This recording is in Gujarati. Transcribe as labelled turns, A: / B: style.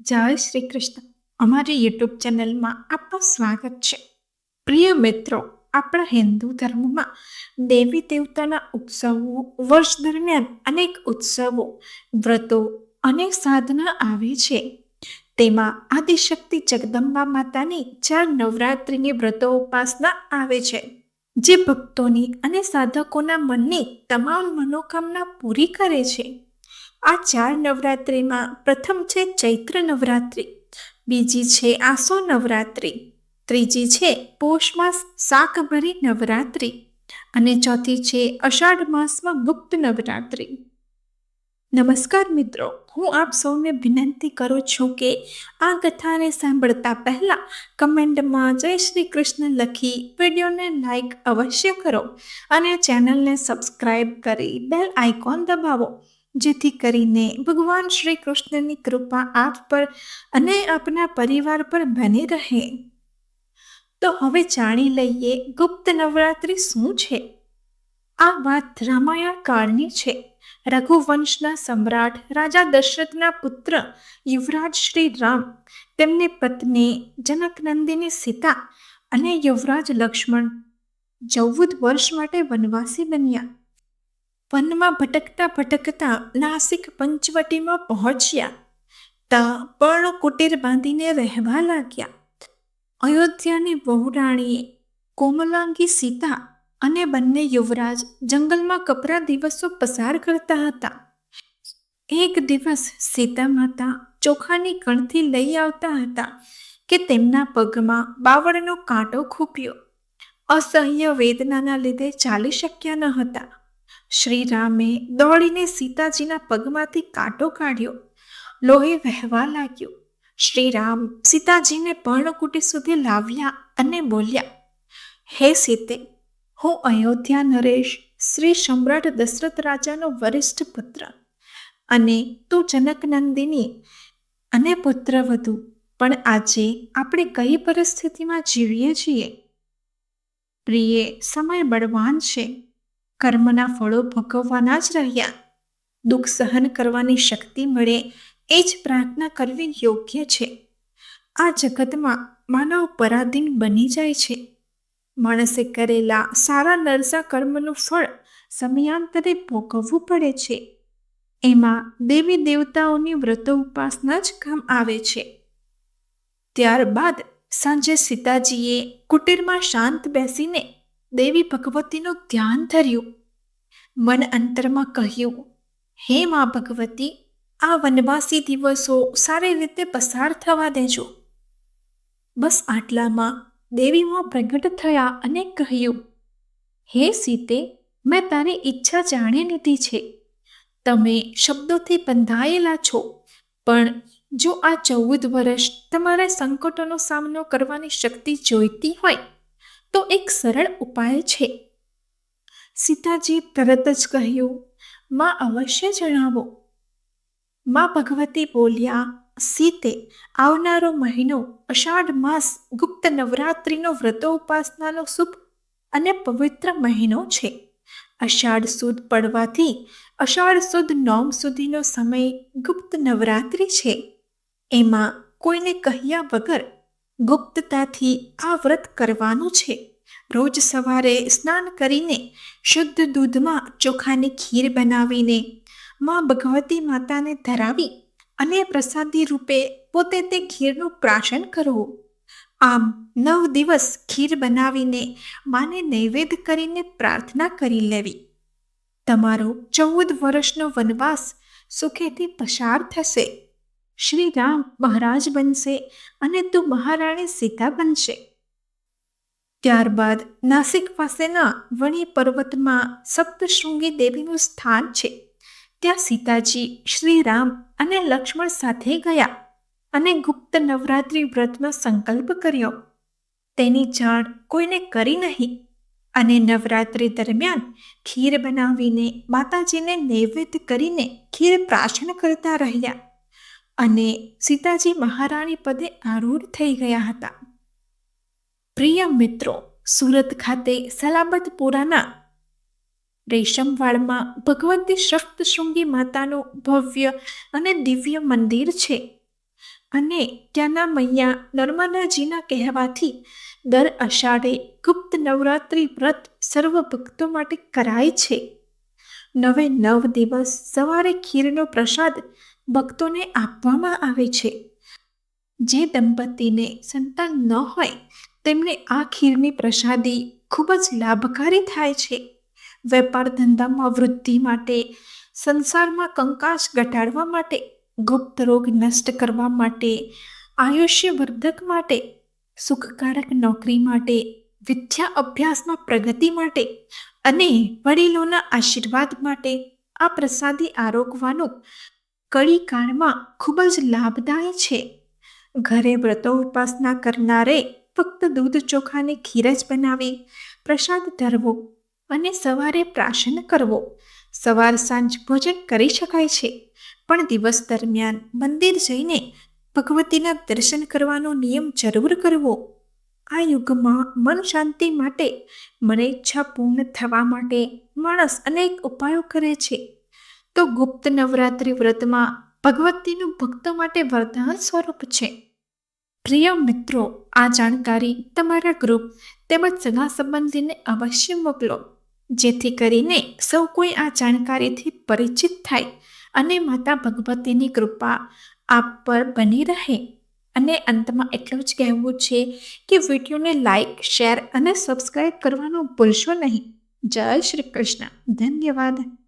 A: જય શ્રી કૃષ્ણ. અમારી યુટ્યુબ ચેનલમાં આપનું સ્વાગત છે. પ્રિય મિત્રો, આપણા હિન્દુ ધર્મમાં દેવી દેવતાના ઉત્સવો, વર્ષ દરમિયાન અનેક ઉત્સવો, વ્રતો અને સાધના આવે છે. તેમાં આદિશક્તિ જગદંબા માતાની ચાર નવરાત્રિની વ્રતો ઉપાસના આવે છે. જે ભક્તોની અને સાધકોના મનની તમામ મનોકામના પૂરી કરે છે. આ ચાર નવરાત્રિમાં પ્રથમ છે ચૈત્ર નવરાત્રિ, બીજી છે આસો નવરાત્રિ, ત્રીજી છે પોષ માસ શાકભરી નવરાત્રિ અને ચોથી છે અષાઢ માસમાં ગુપ્ત નવરાત્રિ. નમસ્કાર મિત્રો, હું આપ સૌને વિનંતી કરું છું કે આ કથાને સાંભળતા પહેલાં કમેન્ટમાં જય શ્રી કૃષ્ણ લખી વિડીયોને લાઈક અવશ્ય કરો અને ચેનલને સબસ્ક્રાઈબ કરી બેલ આઇકોન દબાવો. જેથી કરીને ભગવાન શ્રી કૃષ્ણની કૃપા આપ પર અને આપના પરિવાર પર બની રહે. તો હવે જાણી લઈએ ગુપ્ત નવરાત્રિ શું છે? આ વાત રામાયણ કાળની છે. રઘુવંશના સમ્રાટ રાજા દશરથના પુત્ર યુવરાજ શ્રી રામ, તેમની પત્ની જનકનંદિની સીતા અને યુવરાજ લક્ષ્મણ ચૌદ વર્ષ માટે વનવાસી બન્યા. વનમાં ભટકતા ભટકતા નાસિક પંચવટીમાં પહોંચ્યા. ત્યાં પણ કુટીર બાંધીને રહેવા લાગ્યા. અયોધ્યાની વહુરાણીએ કોમલાંગી સીતા અને બંને યુવરાજ જંગલમાં કપરા દિવસો પસાર કરતા હતા. એક દિવસ સીતા માતા ચોખાની કણથી લઈ આવતા હતા કે તેમના પગમાં બાવળનો કાંટો ખૂપ્યો. અસહ્ય વેદનાના લીધે ચાલી શક્યા ન હતા. શ્રીરામે દોડીને સીતાજીના પગમાંથી કાંટો કાઢ્યો. લોહી વહેવા લાગ્યો. શ્રીરામ સીતાજીને પર્ણકુટી સુધી લાવ્યા અને બોલ્યા, હે સીતે, હું અયોધ્યા નરેશ, શ્રી સમ્રાટ દશરથ રાજાનો વરિષ્ઠ પુત્ર. અને તું જનકનંદિની અને પુત્રવધુ પણ આજે આપણે કઈ પરિસ્થિતિમાં જીવીએ છીએ? પ્રિય, સમય બળવાન છે. કર્મના ફળો ભોગવવાના જ રહ્યા. દુઃખ સહન કરવાની શક્તિ મળે એ જ પ્રાર્થના કરવી યોગ્ય છે. આ જગતમાં માનવ પરાધીન બની જાય છે. માણસે કરેલા સારા નરસા કર્મનું ફળ સમયાંતરે ભોગવવું પડે છે. એમાં દેવી દેવતાઓની વ્રતો ઉપાસના જ કામ આવે છે. ત્યારબાદ સાંજે સીતાજીએ કુટીરમાં શાંત બેસીને દેવી ભગવતીનું ધ્યાન ધર્યું. મન અંતરમાં કહ્યું, હે મા ભગવતી, આ વનવાસી દિવસો સારી રીતે પસાર થવા દેજો. બસ આટલામાં દેવીમાં પ્રગટ થયા અને કહ્યું, હે સીતે, મેં તારી ઈચ્છા જાણી લીધી છે. તમે શબ્દોથી બંધાયેલા છો, પણ જો આ ચૌદ વર્ષ તમારે સંકટોનો સામનો કરવાની શક્તિ જોઈતી હોય તો એક સરળ ઉપાય છે. સીતાજી તરત જ કહ્યું, માં અવશ્ય જણાવો. માં ભગવતી બોલ્યા, સીતે, આવનારો મહિનો અષાઢ માસ ગુપ્ત નવરાત્રિનો વ્રતો ઉપાસનાનો શુભ અને પવિત્ર મહિનો છે. અષાઢ સુદ પડવાથી અષાઢ સુદ નોમ સુધીનો સમય ગુપ્ત નવરાત્રિ છે. એમાં કોઈને કહ્યા વગર ગુપ્તતાથી આ વ્રત કરવાનું છે. રોજ સવારે સ્નાન કરીને શુદ્ધ દૂધમાં ચોખાની ખીર બનાવીને માં ભગવતી માતાને ધરાવી અને પ્રસાદી રૂપે પોતે તે ખીરનું પ્રાશન કરવું. આમ નવ દિવસ ખીર બનાવીને માને નૈવેદ્ય કરીને પ્રાર્થના કરી લેવી. તમારો ચૌદ વર્ષનો વનવાસ સુખેથી પસાર થશે. શ્રી રામ મહારાજ બનશે અને તું મહારાણી સીતા બનશે. ત્યારબાદ નાસિક પાસેના વણી પર્વતમાં સપ્તશૃંગી દેવીનું સ્થાન છે. ત્યાં સીતાજી શ્રી રામ અને લક્ષ્મણ સાથે ગયા અને ગુપ્ત નવરાત્રિ વ્રતનો સંકલ્પ કર્યો. તેની જાણ કોઈને કરી નહીં અને નવરાત્રિ દરમિયાન ખીર બનાવીને માતાજીને નૈવેદ્ય કરીને ખીર પ્રાશન કરતા રહ્યા. અને સીતાજી મહારાણી પદે આરૂઢ થઈ ગયા હતા. પ્રિય મિત્રો, સુરત ખાતે સલાબતપુરાના રેશમવાડમાં ભગવતી સપ્તશૃંગી માતાનું ભવ્ય અને દિવ્ય મંદિર છે અને ત્યાંના મૈયા નર્મદાજીના કહેવાથી દર અષાઢે ગુપ્ત નવરાત્રિ વ્રત સર્વ ભક્તો માટે કરાય છે. નવે નવ દિવસ સવારે ખીરનો પ્રસાદ ભક્તોને આપવામાં આવે છે. જે દંપતીને સંતાન ન હોય, તેમને આ ખીરની પ્રસાદી ખૂબ જ લાભકારી થાય છે. વેપાર ધંધામાં વૃદ્ધિ માટે, સંસારમાં કંકાશ ઘટાડવા માટે, ગુપ્ત રોગ નષ્ટ કરવા માટે, આયુષ્યવર્ધક માટે, સુખકારક નોકરી માટે, વિદ્યા અભ્યાસમાં પ્રગતિ માટે અને વડીલોના આશીર્વાદ માટે આ પ્રસાદી આરોગવાનું કડી કાળમાં ખૂબ જ લાભદાયી છે. ઘરે વ્રતો ઉપાસના કરનારે ફક્ત દૂધ ચોખાને ખીર જ બનાવી, પ્રસાદ ધરવો અને સવારે પ્રાશન કરવો. સવાર સાંજ ભોજન કરી શકાય છે, પણ દિવસ દરમિયાન મંદિર જઈને ભગવતીના દર્શન કરવાનો નિયમ જરૂર કરવો. આ યુગમાં મન શાંતિ માટે, મને ઈચ્છા પૂર્ણ થવા માટે માણસ અનેક ઉપાયો કરે છે. તો ગુપ્ત નવરાત્રિ વ્રતમાં ભગવતીનું ભક્તો માટે વરદાન સ્વરૂપ છે. પ્રિય મિત્રો, આ જાણકારી તમારા ગ્રુપ તેમજ સગા સંબંધીને અવશ્ય મોકલો. જેથી કરીને સૌ કોઈ આ જાણકારીથી પરિચિત થાય અને માતા ભગવતીની કૃપા આપ પર બની રહે. અને અંતમાં એટલું જ કહેવું છે કે વિડીયોને લાઈક શેર અને સબસ્ક્રાઈબ કરવાનું ભૂલશો નહીં. જય શ્રી કૃષ્ણ. ધન્યવાદ.